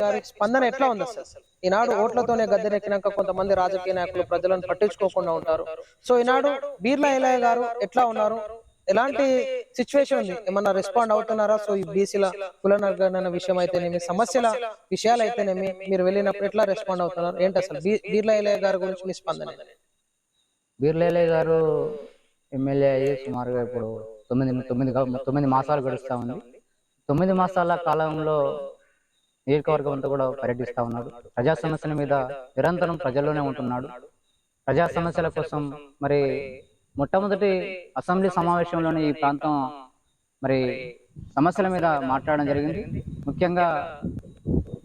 గారి స్పందన ఎట్లా ఉంది అసలు ఈనాడు ఓట్లతోనే గద్దెనెక్కినాక కొంతమంది రాజకీయ నాయకులు ప్రజలను పట్టించుకోకుండా ఉంటారు సో ఈనాడు బీర్లా ఎలయ్య గారు ఎట్లా ఉన్నారు? ఎలాంటి సిచ్యువేషన్ ఉంది? ఏమన్నా రెస్పాండ్ అవుతున్నారా? సో ఈ బీసీల కులనర్గణ విషయం అయితేనేమి సమస్యల విషయాలు అయితేనేమి మీరు వెళ్ళినప్పుడు ఎట్లా రెస్పాండ్ అవుతున్నారు? ఏంటి అసలు బీర్లా ఎలయ్య గారి గురించి మీ స్పందన? బీర్లా బీర్లేలే గారు ఎమ్మెల్యే అయ్యి సుమారుగా ఇప్పుడు తొమ్మిది తొమ్మిది తొమ్మిది మాసాలు గడుస్తా ఉంది. తొమ్మిది మాసాల కాలంలో నియోజకవర్గం అంతా కూడా పర్యటిస్తూ ఉన్నాడు. ప్రజా సమస్యల మీద నిరంతరం ప్రజల్లోనే ఉంటున్నాడు. ప్రజా సమస్యల కోసం మరి మొట్టమొదటి అసెంబ్లీ సమావేశంలోనే ఈ ప్రాంతం మరి సమస్యల మీద మాట్లాడడం జరిగింది. ముఖ్యంగా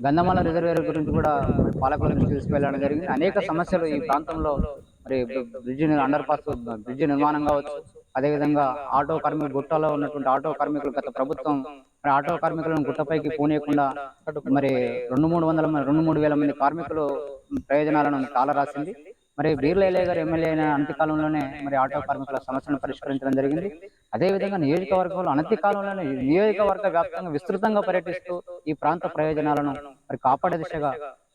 గంధమాల రిజర్వేర్ గురించి కూడా పాలకుల నుంచి తీసుకువెళ్ళడం జరిగింది. అనేక సమస్యలు ఈ ప్రాంతంలో మరి బ్రిడ్జ్ అండర్ పాస్ బ్రిడ్జ్ నిర్మాణం కావచ్చు. అదేవిధంగా ఆటో కార్మికులు గుట్టలో ఉన్నటువంటి ఆటో కార్మికులు గత ప్రభుత్వం మరి ఆటో కార్మికులను గుట్టపైకి పోనీయకుండా మరి రెండు మూడు వందల మంది రెండు మూడు వేల మంది కార్మికులు ప్రయోజనాలను కాలరాసింది మరి బీర్లేలే గారు ఎమ్మెల్యే అయిన అనతి కాలంలోనే మరి ఆటో కార్మికుల సమస్యలను పరిష్కరించడం జరిగింది. అదేవిధంగా నియోజకవర్గంలో అనతి కాలంలోనే నియోజకవర్గ వ్యాప్తంగా విస్తృతంగా పర్యటిస్తూ ఈ ప్రాంత ప్రయోజనాలను మరి కాపాడే దిశగా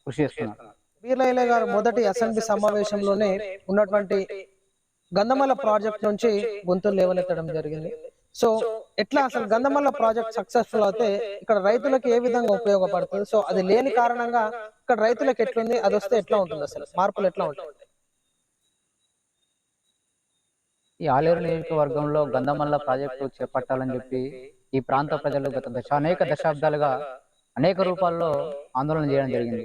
కృషి చేస్తున్నారు. బీర్లా గారు మొదటి అసెంబ్లీ సమావేశంలోనే ఉన్నటువంటి గంధమల ప్రాజెక్ట్ నుంచి గొంతులు లేవనెత్తడం జరిగింది. సో ఎట్లా అసలు గంధమల్ల ప్రాజెక్ట్ సక్సెస్ఫుల్ అయితే ఇక్కడ రైతులకు ఏ విధంగా ఉపయోగపడుతుంది? సో అది లేని కారణంగా ఇక్కడ రైతులకు ఎట్లుంది? అది వస్తే ఎట్లా ఉంటుంది అసలు? మార్పులు ఎట్లా ఉంటాయి? ఈ ఆలేరు నియోజకవర్గంలో గంధమల్ల ప్రాజెక్టు చేపట్టాలని చెప్పి ఈ ప్రాంత ప్రజలు గత దశ అనేక దశాబ్దాలుగా అనేక రూపాల్లో ఆందోళన చేయడం జరిగింది.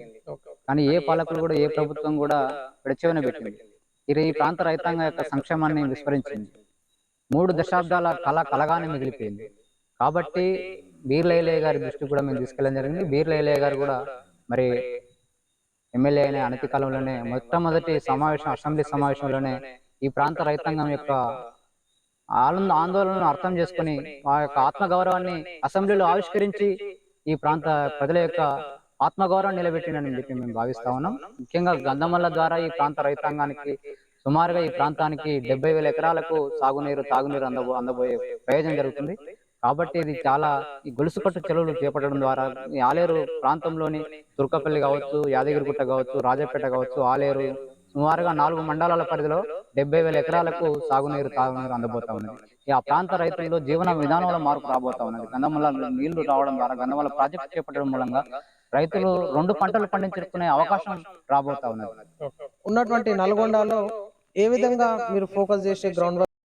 కానీ ఏ పాలకులు కూడా ఏ ప్రభుత్వం కూడా విడచెవిన పెట్టింది. ఇది ఈ ప్రాంత రైతాంగం యొక్క సంక్షేమాన్ని విస్మరించింది. మూడు దశాబ్దాల కళ కలగానే మిగిలిపోయింది. కాబట్టి బీర్లైలయ్య గారి దృష్టికి కూడా మేము తీసుకెళ్ళడం జరిగింది. బీర్లైలయ్య గారు కూడా మరి ఎమ్మెల్యే అయిన అనతి కాలంలోనే మొట్టమొదటి సమావేశం అసెంబ్లీ సమావేశంలోనే ఈ ప్రాంత రైతాంగం యొక్క ఆనంద ఆందోళనను అర్థం చేసుకుని ఆ యొక్క ఆత్మగౌరవాన్ని అసెంబ్లీలో ఆవిష్కరించి ఈ ప్రాంత ప్రజల యొక్క ఆత్మగౌరవం నిలబెట్టినని చెప్పి మేము భావిస్తా ఉన్నాం. ముఖ్యంగా గంధమల్ల ద్వారా ఈ ప్రాంత రైతాంగానికి సుమారుగా ఈ ప్రాంతానికి డెబ్బై వేల ఎకరాలకు సాగునీరు తాగునీరు అందబో అందబోయే ప్రయోజనం జరుగుతుంది. కాబట్టి ఇది చాలా ఈ గొలుసుకట్టు చెరువులు చేపట్టడం ద్వారా ఈ ఆలేరు ప్రాంతంలోని తుర్కపల్లి కావచ్చు యాదగిరిగుట్ట కావచ్చు రాజపేట కావచ్చు ఆలేరు సుమారుగా నాలుగు మండలాల పరిధిలో డెబ్బై వేల ఎకరాలకు సాగునీరు తాగునీరు అందబోతా ఉన్నది. ఈ ఆ ప్రాంత రైతుల్లో జీవన విధానంలో మార్పు రాబోతా ఉన్నది. గంధమల్ల నీళ్ళు రావడం ద్వారా గంధమల్ల ప్రాజెక్టు చేపట్టడం మూలంగా రైతులు రెండు పంటలు పండించుకునే అవకాశం రాబోతా ఉన్నది. ఉన్నటువంటి నల్గొండలో ఏ విధంగా మీరు ఫోకస్ చేసే గ్రౌండ్